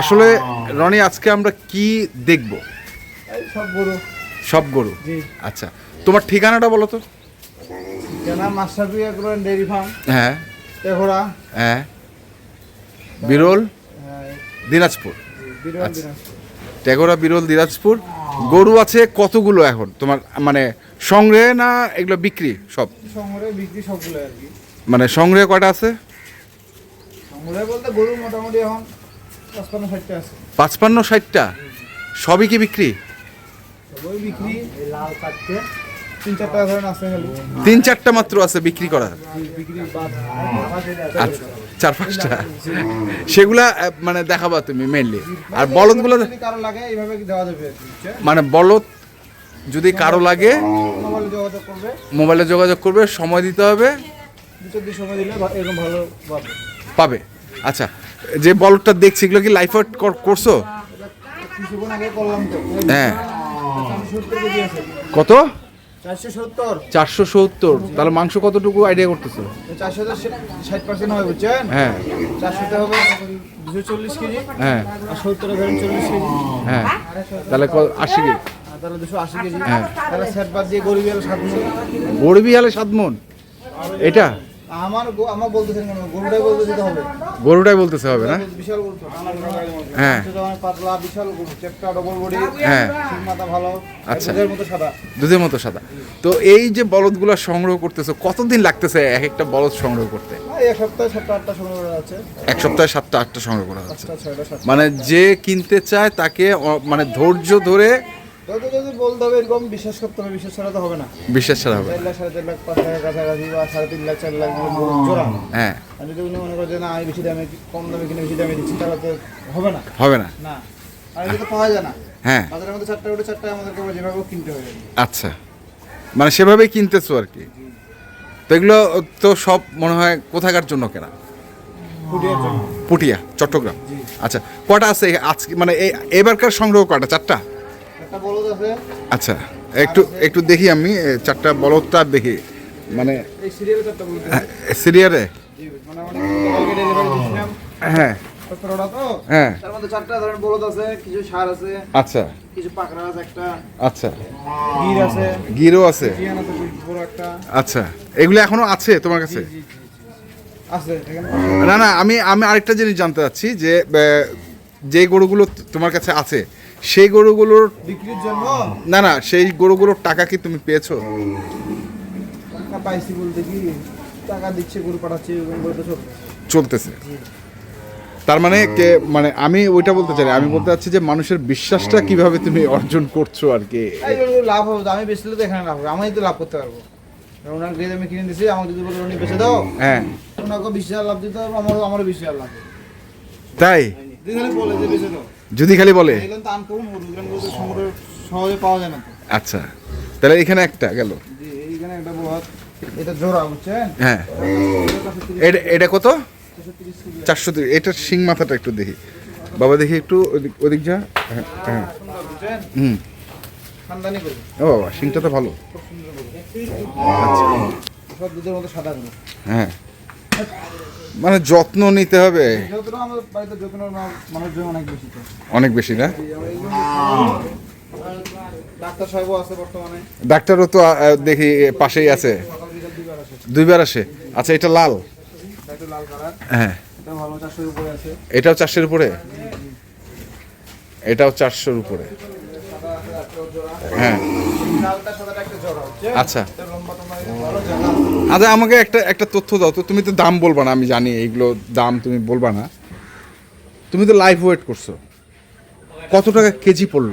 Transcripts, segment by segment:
আসলে রনি আজকে আমরা কি দেখব? সব গরু। সব গরু? আচ্ছা তোমার ঠিকানাটা বলো তো। কেনা মাস্টারবি এগুলো ডেয়ারি ফার্ম। হ্যাঁ। তেঘোড়া হ্যাঁ। বিরল? হ্যাঁ, দিনাজপুর। আচ্ছা। টেগোরা বিরল দিনাজপুর। গরু আছে কতগুলো এখন? তোমার মানে সংগ্রহে না এগুলো বিক্রি সব? শহরে বিক্রি সবগুলো আর কি। মানে সংগ্রহে কয়টা আছে? শহরে বলতে গরু মোটামুটি এখন পঁচপান্ন ষাটটা সবই কি বিক্রি? তিন চারটা মাত্র আছে বিক্রি করা। আচ্ছা। চার পাঁচটা। সেগুলা মানে দেখাবা তুমি মেনলি আর বলদগুলো? মানে বলদ যদি কারও লাগে মোবাইলে যোগাযোগ করবে। সময় দিতে হবে। পাবে। আচ্ছা যে বলদটা দেখছি এগুলো কি লাইফ আউট করছ? হ্যাঁ। কত? চারশো সত্তর। তাহলে মাংস কতটুকু আইডিয়া করতেছো? হ্যাঁ হ্যাঁ। আর সত্তরে ধরেন চল্লিশ কেজি। হ্যাঁ। তাহলে আশি কেজি। হ্যাঁ। গরবি হলে সাত মন। এটা? আমার আমার বলতেছেন কেন? গরুটাই বলতে দিতে হবে। গরুটাই বলতেছে হবে না? বিশাল গরু। হ্যাঁ। পাতলা বিশাল গরু। চেপটা ডবল বডি হ্যাঁ। মাথা ভালো আচ্ছা। দুধের মতো সাদা। দুধের মতো সাদা। তো এই যে বলদগুলো সংগ্রহ করতেছে কতদিন লাগতেছে এক একটা বলদ সংগ্রহ করতে? এক সপ্তাহে সাতটা আটটা সময় করা আছে। এক সপ্তাহে সাতটা আটটা সংগ্রহ করা হচ্ছে মানে যে কিনতে চায় তাকে মানে ধৈর্য ধরে যদি বলতে হবে এরকম বিশ্বাস করতে হবে বিশ্বাস ছাড়া তো হবে না। বিশ্বাস ছাড়া হবে চার লাখ সাড়ে চার লাখ পাঁচ লাখের কাছাকাছি বা সাড়ে তিন লাখ চার লাখ জোড়া। হ্যাঁ। আর যদি উনি মনে করে যে না আমি বেশি দামে কম দামে কিনে বেশি দামে দিচ্ছি তাহলে তো হবে না। হবে না। না। আর এটা তো পাওয়া যায় না। হ্যাঁ। বাজারের মধ্যে চারটা করে চারটা আমাদেরকে যেভাবে কিনতে হবে। আচ্ছা। মানে সেভাবেই কিনতেছো আর কি। তো এগুলো তো সব মনে হয় কোথাকার জন্য কেনা? পুটিয়া চট্টগ্রাম। আচ্ছা কটা আছে আজকে মানে এবারকার সংগ্রহ কটা? চারটা? আছে আচ্ছা একটু একটু দেখি আমি চারটা বলদটা দেখি। মানে সিরিয়ালে? সিরিয়ারে জি মানে হ্যাঁ। হ্যাঁ। তার মধ্যে চারটা ধরেন বলদ আছে কিছু সার আছে আচ্ছা। কিছু পাকড়া আছে একটা। আচ্ছা। গির আছে। গিরো আছে? আচ্ছা। এগুলো এখনও আছে তোমার কাছে? না না আমি আমি আরেকটা জিনিস জানতে চাচ্ছি যে যে গরুগুলো তোমার কাছে আছে সেই গরুগুলোর বিক্রির জন্য? না না সেই গরুগুলোর টাকা কি তুমি পেয়েছ? টাকা পাইছি বলতে কি টাকা দিচ্ছে গরু পাঠাচ্ছি চলতেছে। তার মানে কে মানে আমি ওইটা বলতে চাই আমি বলতে চাচ্ছি যে মানুষের বিশ্বাসটা কীভাবে তুমি অর্জন করছ আর কি? লাভ হবে আমি বেচলে তো এখানে লাভ হবে আমি তো লাভ করতে পারব। কারণ ওনার গ্রেড আমি কিনে দিছি আমাকে যদি বলে উনি বেচে দাও হ্যাঁ। ওনাকে বিশ হাজার লাভ দিতে হবে আমারও আমারও বিশ হাজার লাভ। তাই? বলে যে বেচে দাও। যদি খালি বলে। আচ্ছা তাহলে এখানে একটা গেল। হ্যাঁ। এটা কত? চারশো তিরিশ এটার শিং মাথাটা একটু দেখি। বাবা দেখি একটু ওদিক ওদিক যা। হ্যাঁ হ্যাঁ। হুম। ও বাবা শিংটা তো ভালো। গরু হ্যাঁ। মানে যত্ন নিতে হবে। অনেক বেশি না? ডাক্তারও তো দেখি পাশেই আছে। দুইবার আসে। আচ্ছা এটা লাল? হ্যাঁ। এটাও চারশোর উপরে? এটাও চারশোর উপরে। হ্যাঁ। আচ্ছা। আচ্ছা আমাকে একটা একটা তথ্য দাও। তো তুমি তো দাম বলবা না আমি জানি এইগুলো দাম তুমি বলবা না। তুমি তো লাইভ ওয়েট করছ। কত টাকা কেজি পড়ল?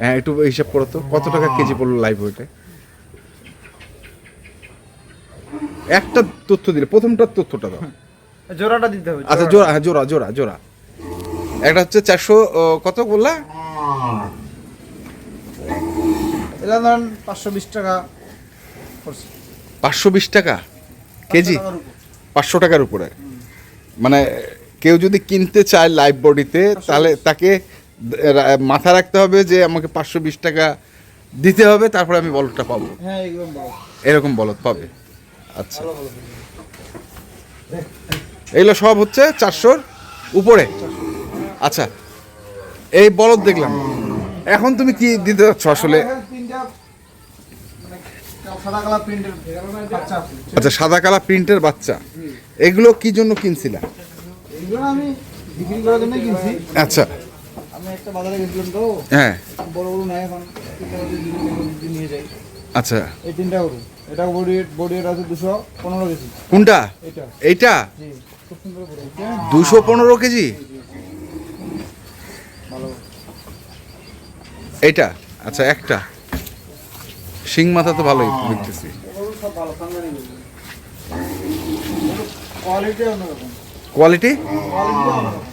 হ্যাঁ একটু হিসাব করো তো কত টাকা কেজি পড়ল লাইভ ওয়েটে একটা তথ্য দিলে প্রথমটার তথ্যটা দাও। জোড়াটা দিতে হবে আচ্ছা জোড়া। হ্যাঁ জোড়া জোড়া জোড়া। একটা হচ্ছে চারশো কত বললা? এটা ধরেন পাঁচশো বিশ টাকা। পাঁচশো বিশ টাকা কেজি? পাঁচশো টাকার উপর। মানে কেউ যদি কিনতে চায় লাইভ বডিতে তাহলে তাকে মাথা রাখতে হবে যে আমাকে পাঁচশো বিশ টাকা দিতে হবে তারপরে আমি বলদটা পাবো। হ্যাঁ এরকম বলদ পাবে। আচ্ছা। এগুলো সব হচ্ছে চারশোর উপরে। আচ্ছা এই বলদ দেখলাম। এখন তুমি কি দিতে চাচ্ছ আসলে এখানে তিনটা মানে সাদা কালার প্রিন্টের বাচ্চা আছে আচ্ছা সাদা কালা প্রিন্টের বাচ্চা। এগুলো কি জন্য কিনছিলা এইগুলো আমি বিক্রি করার জন্য কিনছি। আচ্ছা। আমি একটা বাজারে গেছিলাম তো। হ্যাঁ। বড় এখন। নিয়ে যাই। আচ্ছা। এই তিনটা গরু। এটা বডি বডি এটা আছে দুশো পনেরো কেজি। কোনটা? এটা এইটা? দুশো পনেরো কেজি? ভালো। আচ্ছা একটা। শিং মাথা তো ভালোই দেখতেছি। কোয়ালিটি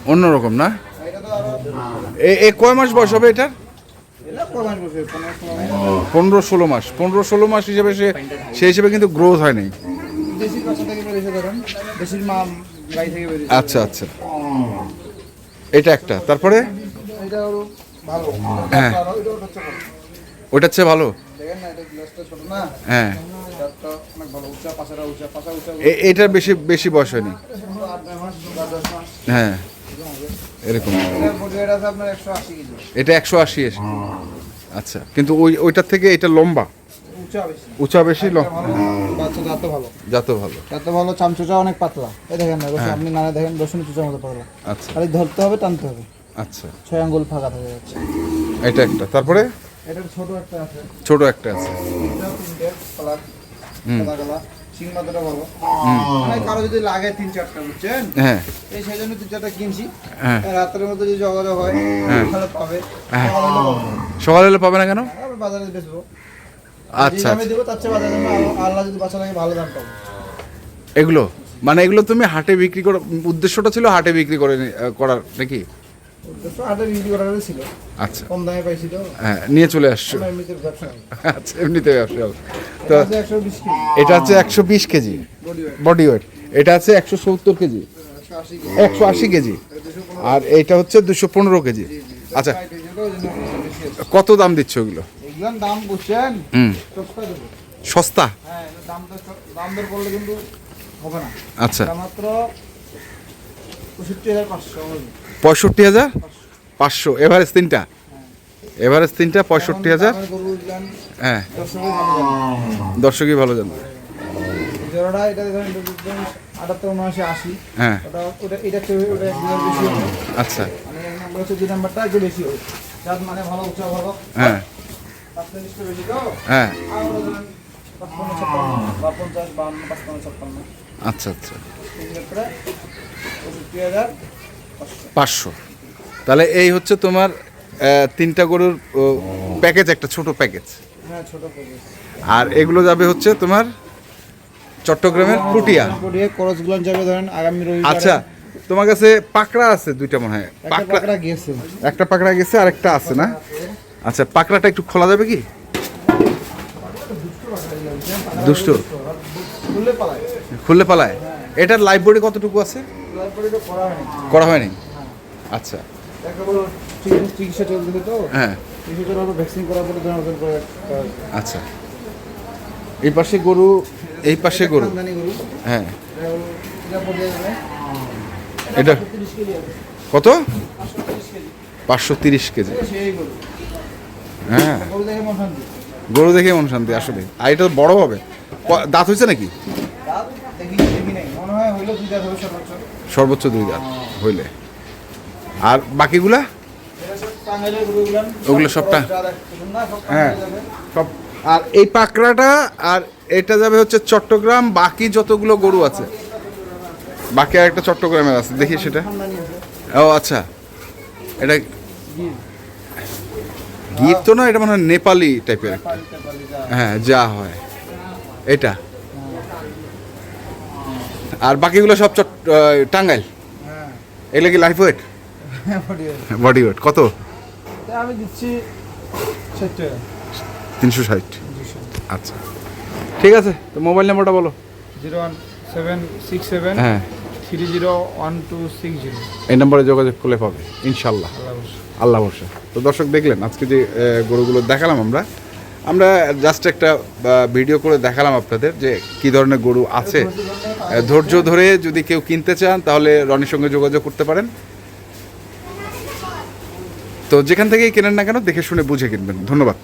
অন্যরকম না? এ কয় মাস বয়স হবে এটার? পনেরো ষোলো মাস। পনেরো ষোলো মাস হিসেবে সে, সেই হিসেবে কিন্তু গ্রোথ হয় নাই। আচ্ছা আচ্ছা। এটা একটা। তারপরে? হ্যাঁ। ওটার চেয়ে ভালো? হ্যাঁ। এটার বেশি বেশি বয়স হয়নি? হ্যাঁ। এরকম এটা একশো আশি এসে। আচ্ছা কিন্তু ওই ওইটার থেকে এটা লম্বা? উঁচা বেশি। লম্বা। ভালো বাচ্চা ভালো। যাতে ভালো। চামচুচা অনেক পাতলা। এই দেখেন না রসুন আপনি না দেখেন রসুন চুচার মতো পাতলা। আচ্ছা। খালি ধরতে হবে টানতে হবে। আচ্ছা। ছয় আঙ্গুল ফাঁকা থাকে যাচ্ছে। এটা একটা। তারপরে? এটার ছোট একটা আছে। ছোট একটা আছে। তিনটে সাদা মাথাটা মানে কারও যদি লাগে তিন চারটা বুঝছেন? হ্যাঁ। এই সেই জন্য তিন চারটা কিনছি। হ্যাঁ। রাতের মধ্যে যদি যোগাযোগ হয় হ্যাঁ। তাহলে পাবে। হ্যাঁ। সকালে হলে পাবে। সকালে হলে পাবে না কেন? বাজারে বেচবো। আচ্ছা আমি দেবো তার চেয়ে বাজারে আল্লাহ- যদি লাগে ভালো দাম পাবো। এগুলো? মানে এগুলো তুমি হাটে বিক্রি করার উদ্দেশ্যটা ছিল হাটে বিক্রি করে করার নাকি? আচ্ছা। কম দামে পাইছি তো হ্যাঁ নিয়ে চলে আসছো। আচ্ছা এমনিতে ব্যবসা তো এটা এটা হচ্ছে একশো বিশ কেজি। বডি ওয়েট এটা আছে একশো সত্তর কেজি। একশো আশি কেজি। আর এইটা হচ্ছে দুশো পনেরো কেজি। আচ্ছা। কত দাম দিচ্ছ ওগুলো দাম সস্তা হ্যাঁ আচ্ছা। মাত্র পঁয়ষট্টি হাজার পাঁচশো। হবে। পঁয়ষট্টি হাজার? পাঁচশো। এভারেজ তিনটা? এভারেজ তিনটা পঁয়ষট্টি হাজার? হ্যাঁ। দর্শকই ভালো জানবে। হ্যাঁ। আচ্ছা। মানে মানে ভালো হ্যাঁ। হ্যাঁ। আচ্ছা আচ্ছা। পাঁচশো। তাহলে এই হচ্ছে তোমার তিনটা গরুর প্যাকেজ একটা ছোট প্যাকেজ আর এগুলো যাবে হচ্ছে তোমার চট্টগ্রামের পুটিয়া। যাবে ধরেন আগামী আচ্ছা তোমার কাছে পাকড়া আছে দুইটা মনে হয়। পাকড়া একটা পাকড়া গেছে আর একটা আছে না? আচ্ছা পাকড়াটা একটু খোলা যাবে কি? দুষ্ট। খুললে পালায়। লাইভ বডি কতটুকু আছে? করা হয়নি। আচ্ছা। চিকিৎসা- চিকিৎসা তো? হ্যাঁ। ভ্যাকসিন করার পরে আচ্ছা। এই পাশে গরু এই পাশে গরু। হ্যাঁ। এটা কত? পাঁচশো তিরিশ কেজি। হ্যাঁ। গরু দেখে মন শান্তি। গরু দেখে মন শান্তি আসলে। আর এটা বড় হবে? দাঁত হয়েছে নাকি? দাঁত দেখি দেখি নাই। মনে হয় হইল দুই দাঁত হবে সর্বোচ্চ। সর্বোচ্চ দুই দাঁত হইলে। আর বাকিগুলা? ওগুলো সবটা? হ্যাঁ। সব আর এই পাকড়াটা, আর এটা যাবে হচ্ছে চট্টগ্রাম, বাকি যতগুলো গরু আছে। বাকি আর একটা চট্টগ্রামের আছে, দেখি সেটা। ও আচ্ছা। এটা গীত তো না, এটা মনে হয় নেপালি টাইপের যা হ্যাঁ যা হয়। এটা। আর বাকিগুলো সব চট টাঙ্গাইল। হ্যাঁ। এগুলো কি লাইফ ওয়েট বডি ওয়েট কত? আমি দিচ্ছি তিনশো ষাট। আচ্ছা। ঠিক আছে তো মোবাইল নাম্বারটা বলো। Zero one seven six seven হ্যাঁ। Three zero one two six zero. এই নম্বরে যোগাযোগ করলে পাবে ইনশাল্লাহ। আল্লাহ বর্ষা তো দর্শক দেখলেন আজকে যে গরুগুলো দেখালাম আমরা আমরা জাস্ট একটা ভিডিও করে দেখালাম আপনাদের যে কি ধরনের গরু আছে। ধৈর্য ধরে যদি কেউ কিনতে চান, তাহলে রনির সঙ্গে যোগাযোগ করতে পারেন। তো যেখান থেকেই কেনেন না কেন, দেখে শুনে বুঝে কিনবেন। ধন্যবাদ।